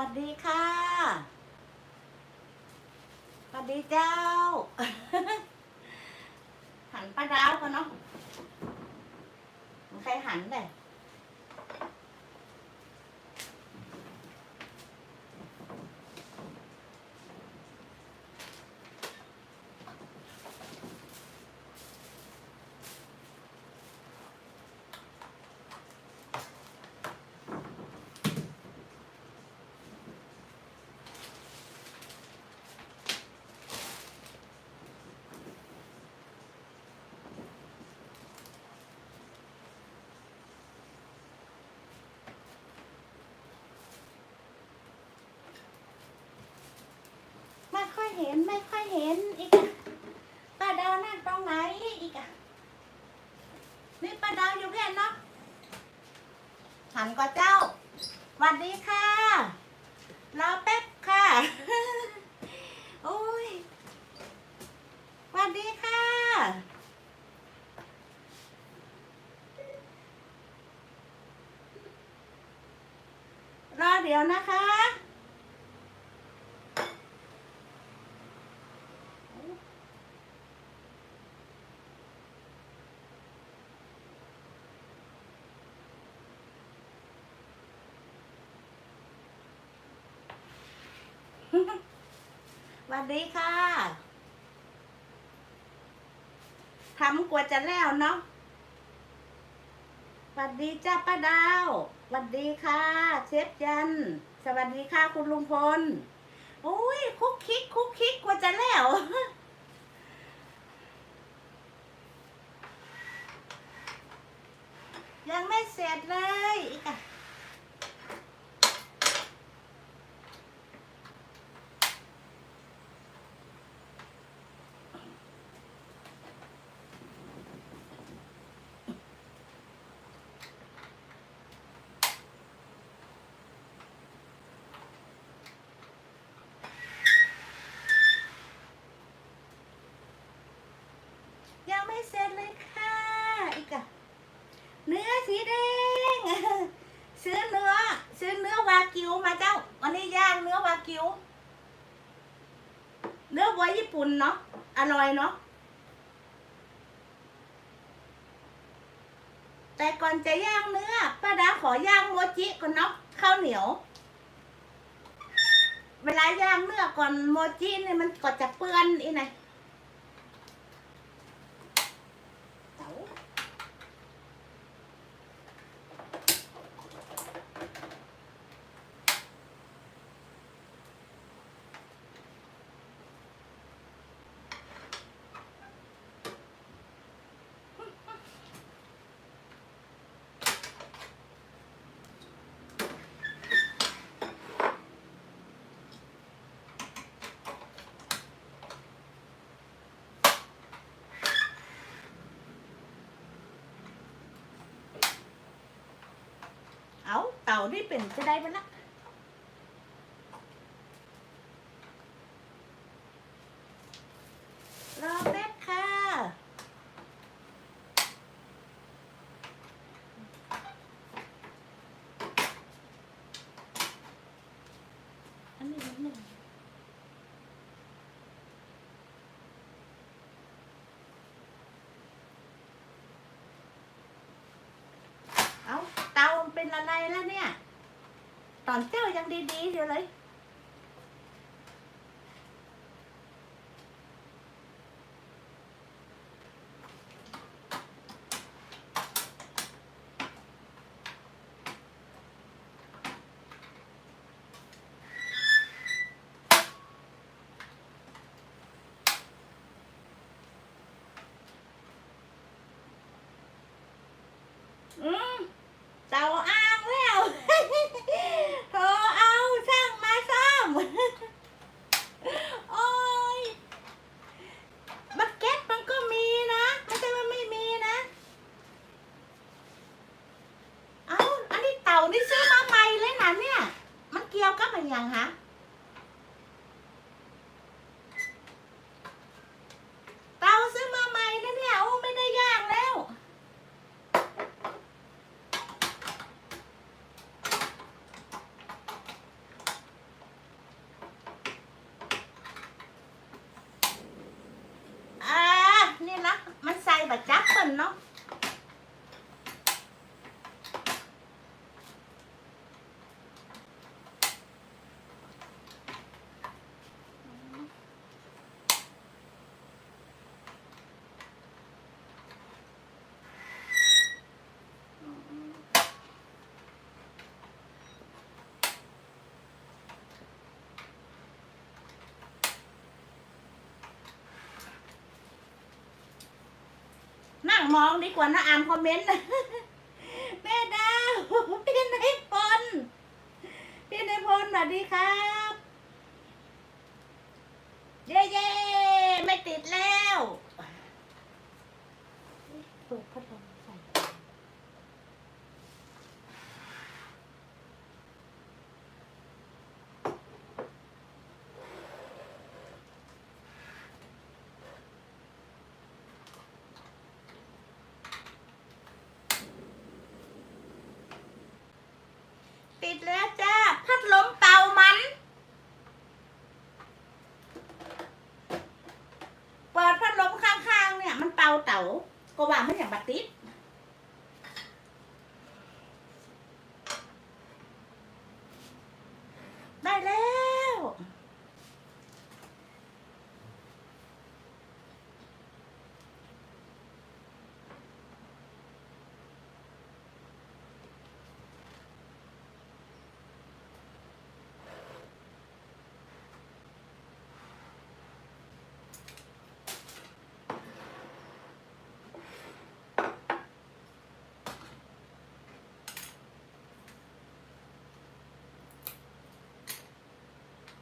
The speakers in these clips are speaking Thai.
วัสดีค่ะสวัสดีเจ้า หันป้าดาวกันเนาะใครหันเลย อยเห็นไม่ค่อยเห็นอีกอะป้าดาวนั่งตรงไหนอีกอะนี่ป้าดาวอยู่แค่นเนาะหันก็เจ้าสวัสดีค่ะรอแป๊บค่ะโอ้ยสวัสดีค่ะรอเดี๋ยวนะคะ ส วัสดีค่ะทำกว่าจะแล้วเนาะสวัสดีจ้าป้าดาวสวัสดีค่ะ เชฟยัน สวัสดีค่ะคุณลุงพลโอ้ยคุกคิกคุกคิกกว่าจะแล้วยังไม่เสร็จเลยอีกอะ ยังไม่เสร็จเลยค่ะอีกอะเนื้อสีแดง ซื้อเนื้อ ซื้อเนื้อวากิวมาเจ้า วันนี้ย่างเนื้อวากิว เนื้อวัวญี่ปุ่น เนาะ อร่อยเนาะ แต่ก่อนจะย่างเนื้อป้าดาขอย่างโมจิก่อนเนาะข้าวเหนียว เวลาย่างเนื้อก่อนโมจิเนี่ยมันก็จะเปื้อนอีไง เอาเต่านี่เป็นจะได้ไปละรอแป๊บค่ะ อันนี้นิดหนึ่งเอา เตามันเป็นอะไรแล้วเนี่ย ตอนเจ้ายังดีๆอยู่เลย อืมเตาอ้าง แล้วโท ¿no? มองดีกว่านะอ่านคอมเมนต์ แม่ดาว พี่นายพลพี่นายพลสวัสดีครับ เย้เย้ไม่ติดแล้วเปิดพัดลมใส่ ติดแล้วจ้า พั ดลมเป่ามัน เปิดพัดลมข้างๆเนี่ย มันเป่าเต๋าก็ว่ามันอย่างบัดติดได้แล้ว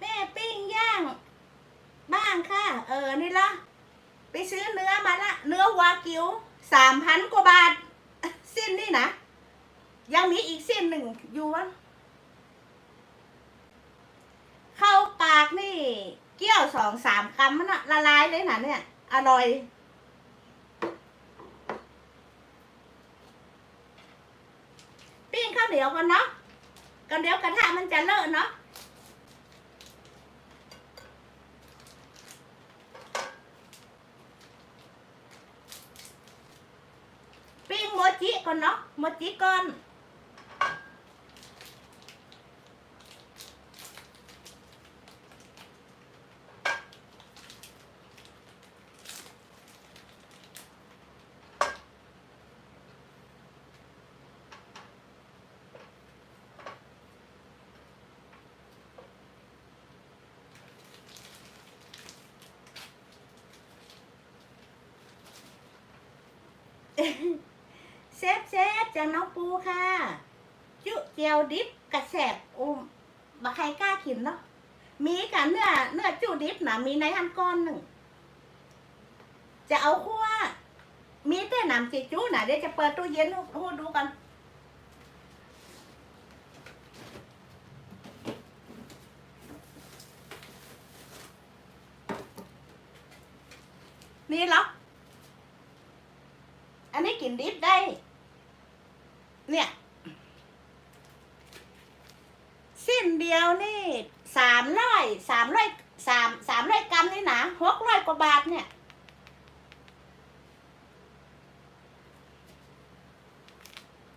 แม่ปิ้งย่าง บ้างค่ะ เออนี่ละไปซื้อเนื้อมาละเนื้อวากิวสามพันกว่าบาทสิ้นนี่นะยังมีอีกสิ้นหนึ่งอยู่วะเข้าปากนี่เกี้ยวสองสามคำมันละลายเลยนะเนี่ย อร่อยปิ้งข้าวเหนียวกันเนาะกันเดี๋ยวกระทะมันจะเลอะเนาะ ปิ้งโมจิก่ อนเนาะโมจิก่อนเซฟเซฟจากน้องปูค่ะ จุเจียวดิบกระแสบอุ้มบะใครกล้ากินเนาะมีกับเนื้อเนื้อจุดิบนะมีในอันก้อนหนึ่ง จะเอาคั่วมีแต่น้ำจิจูนะเดี๋ยวจะเปิดตู้เย็นห้ดูกันนี่เหรออันนี้กินดิบได้ เนี่ยสิ้นเดียวนี่สามร้อยสามร้อยสามสามร้อยกรัมนี่นะหกร้อยกว่าบาทเนี่ย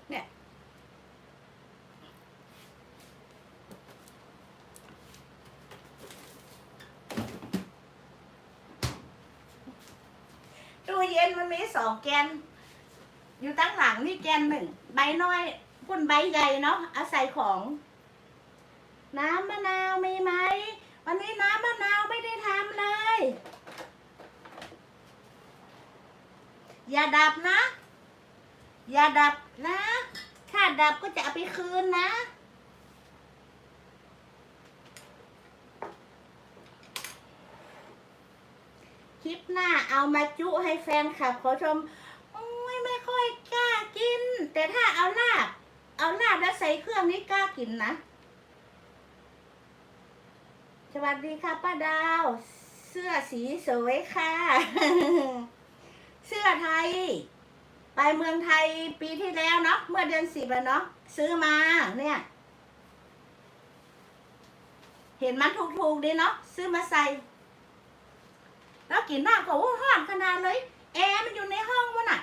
เนี่ย ตู้เย็นมันมีสองแกน อยู่ตั้งหลังนี่แกนหนึ่งใบน้อยพุ่นใบใหญ่เนาะอาศัยของ น้ำมะนาวมีไหม วันนี้น้ำมะนาวไม่ได้ทำเลย อย่าดับนะ อย่าดับนะ ถ้าดับก็จะเอาไปคืนนะคลิปหน้าเอามาจุให้แฟนคลับขอชม ไม่ค่อยกล้ากิน แต่ถ้าเอาลาบ เอาลาบแล้วใส่เครื่องนี่กล้ากินนะ สวัสดีค่ะป้าดาว เสื้อสีสวยค่ะ เสื้อไทย ไปเมืองไทยปีที่แล้วเนาะเมื่อเดือนสิบแล้วเนาะซื้อมาเนี่ย เห็นมันถูกๆดีเนาะซื้อมาใส่แล้วกินมากกว่าว่าห้อนขนาดเลยแอร์มันอยู่ในห้องวะน่ะ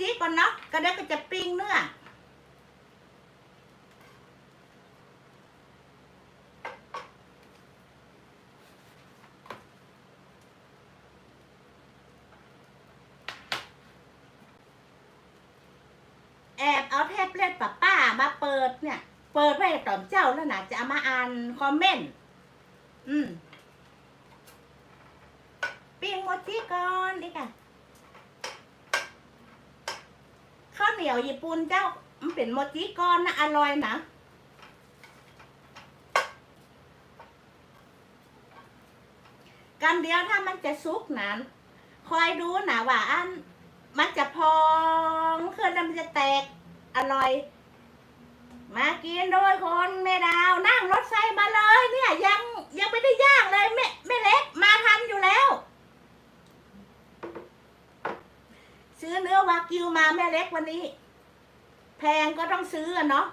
ปิ้งโมจิก่อนเนาะก็เดี๋ยวก็จะปิ้งเนื้อแอบเอาแท็บเล็ตป้าป้ามาเปิดเนี่ย เปิดไว้ตอนเจ้าแล้วนะจะเอามาอ่านคอมเมนต์ อืมปิ้งโมจิก่อนดิค่ะข้า วเหนียวญี่ปุ่นเจ้า มันเป็นโมจิก้อนนะอร่อยนะกำเดียวถ้ามันจะซุกนั้นคอยดูนะว่าอันมันจะพองขึ้นมันจะแตกอร่อย มากินด้วยคนแม่ดาวนั่งรถไฟมาเลยเนี่ยยังยังไม่ได้ย่างเลยแม่แม่เล็กมาทันอยู่แล้ว ซื้อเนื้อวากิวมาแม่เล็กวันนี้ แพงก็ต้องซื้ออะเนาะ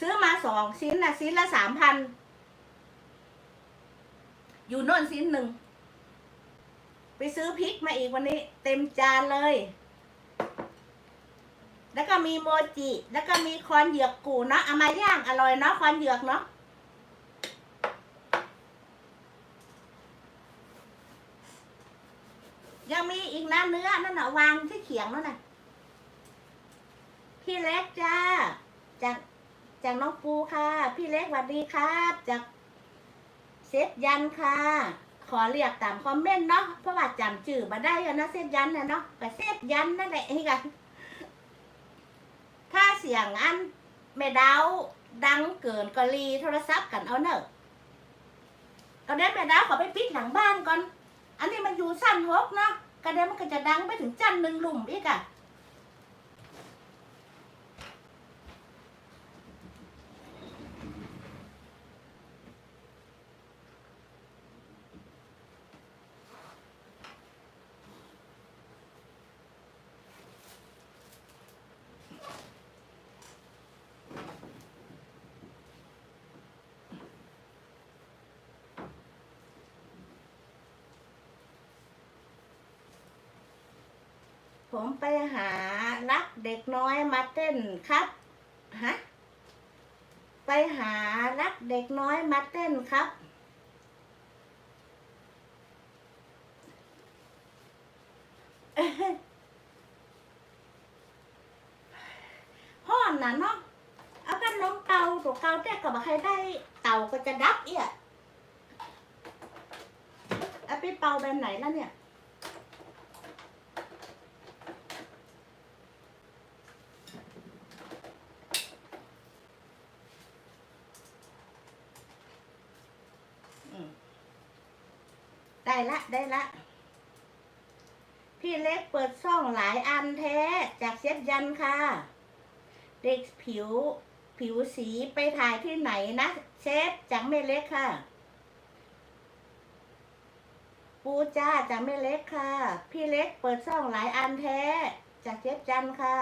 ซื้อมาสองชิ้นนะชิ้นละสามพันอยู่น่นชิ้นหนึ่งไปซื้อพริกมาอีกวันนี้ เต็มจานเลย แล้วก็มีโมจิ แล้วก็มีคอนเหยือกกูเนาะเอามาย่างอร่อยเนาะคอนเหยือกเนาะยังมีอีกนะเนื้อนั่นนะวางที่เขียงนั่นน่ะ พี่เล็กจ้า จากจากน้องปูค่ะ พี่เล็กสวัสดีครับ จากเซฟยันค่ะ ขอเรียกตามคอมเมนต์เนาะเพราะว่าจำชื่อมาได้อะนะเซฟยันนะเนาะกับเซฟยันนั่นแหละนี่กันถ้าเสียงอันไม่ดาวดังเกินก็รีโทรศัพท์กันเอาเนอะก็ได้แม่ดาวขอไปปิดหลังบ้านก่อน อันนี้มันอยู่สั้นหกเนาะกระเด็นมันก็จะดังไปถึงจันหนึ่งหลุมอีกอะ ผมไปหารักเด็กน้อยมาเต้นครับ ฮะ ไปหารักเด็กน้อยมาเต้นครับ ห้อนน่ะเนาะ เอากันล้มเตาตัวเกาแต่กับใครได้เตาก็จะดับเอี่ยเอาไปเป่าแบบไหนแล้วเนี่ย ได้ละได้ละ พี่เล็กเปิดช่องหลายอันแท้ จากเชฟยันค่ะ เด็กผิว ผิวสีไปถ่ายที่ไหนนะ เชฟจากแม่เล็กค่ะ ปูจ้าจากแม่เล็กค่ะ พี่เล็กเปิดช่องหลายอันแท้ จากเชฟจันค่ะ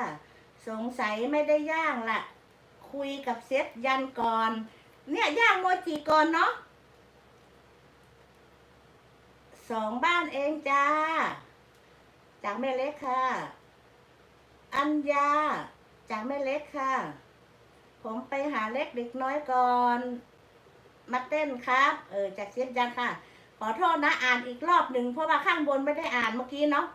สงสัยไม่ได้ย่างละคุยกับเชฟยันก่อน เนี่ยย่างโมจิก่อนเนาะ สองบ้านเองจ้า จากแม่เล็กค่ะ อัญญา จากแม่เล็กค่ะ ผมไปหาเล็กเด็กน้อยก่อน มาเต้นครับ เออจากเสียงจันค่ะ ขอโทษนะอ่านอีกรอบหนึ่งเพราะว่าข้างบนไม่ได้อ่านเมื่อกี้เนาะ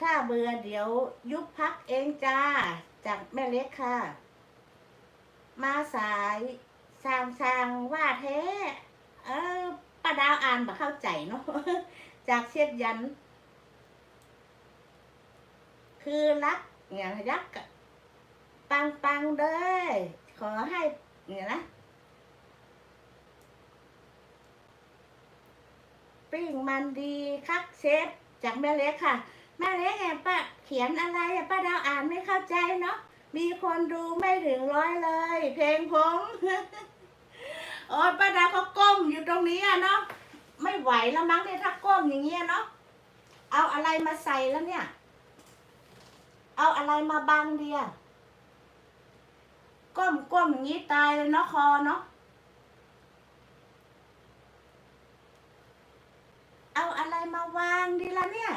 ถ้าเบื่อเดี๋ยวยุบพักเองจ้า จากแม่เล็กค่ะ มาสายสางสางว่าแท้เออป้า ดาวอ่านบบเข้าใจเนาะจากเชียดยัน คือรักเนี่ยรักปังปังเด้ขอให้เนี่ยนะปิ้งมันดีคักเชฟจากแม่เล็กค่ะแม่เล็กไงป้าเขียนอะไรป้าดาวอ่านไม่เข้าใจเนาะมีคนดูไม่ถึงร้อยเลย เพลงผม โอ้ยป้าดาวเขาก้มอยู่ตรงนี้อะเนาะไม่ไหวแล้วมั้งเนี่ยถ้าก้มอย่างเงี้ยเนาะเอาอะไรมาใส่แล้วเนี่ย เอาอะไรมาบังเดียก้มก้มอย่างนี้ตายเลยเนาะคอเนาะเอาอะไรมาวางดีละเนี่ย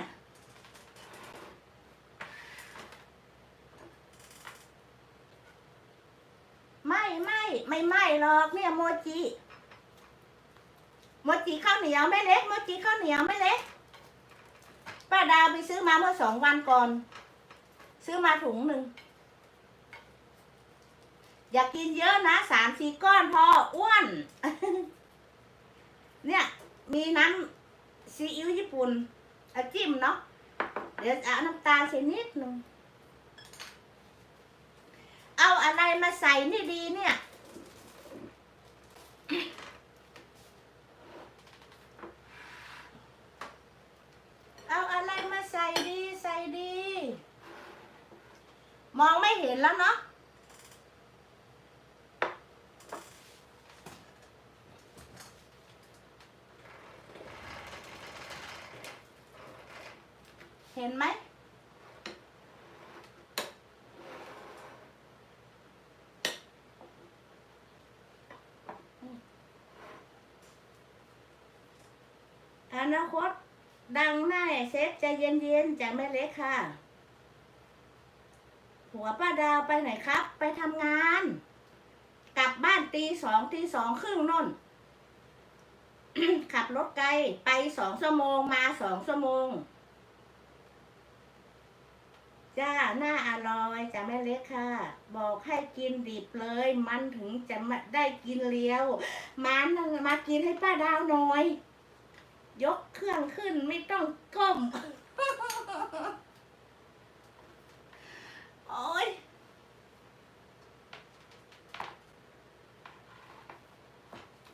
ไม่ไม่ไม่ไม่หรอกเนี่ยโมจิโมจิข้าวเหนียวไม่เล็กโมจิข้าวเหนียวไม่เล็กป้าดาวไปซื้อมาเมื่อสองวันก่อน ซื้อมาถุงหนึ่งอย่ากินเยอะนะสามสี่ก้อนพออ้วน เนี่ย มีน้ำซีอิ๊วญี่ปุ่นอจิ้มเนาะเดี๋ยวเอาน้ำตาลใส่นิดหนึ่ง เอาอะไรมาใส่นี่ดีเนี่ย เอาอะไรมาใส่ดีใส่ดี มองไม่เห็นแล้วเนาะเห็นไหม นาคต ดังแน่เซฟใจเย็นๆจากแม่เล็กค่ะ หัวป้าดาวไปไหนครับ ไปทำงาน กลับบ้านตีสองตีสองครึ่งน่น ขับรถไกลไปสองชั่วโมงมาสองชั่วโมง จ้าหน้าอร่อยจ้าแม่เล็กค่ะ บอกให้กินดิบเลย มันถึงจะมาได้กินเลี้ยว มันมากินให้ป้าดาวหน่อย ยกเครื่องขึ้นไม่ต้องก้ม โอ้ย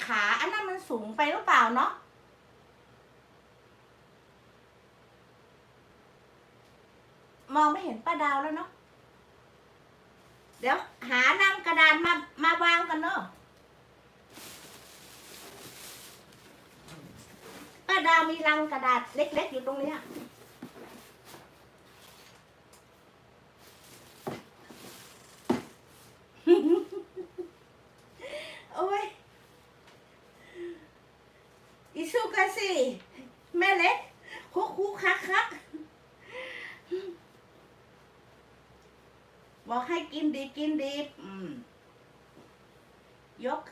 ขาอันนั้นมันสูงไปหรือเปล่าเนาะมองไม่เห็นป้าดาวแล้วเนาะเดี๋ยวหาน้ำกระดานมามาวางกันเนาะ ป้าดาวมีลังกระดาษเล็กๆอยู่ตรงเนี้ยโอ้ยอิสุกาสิแม่เล็กคุกคุกคักคักบอกให้กินดีกินดีอืมยกขึ้น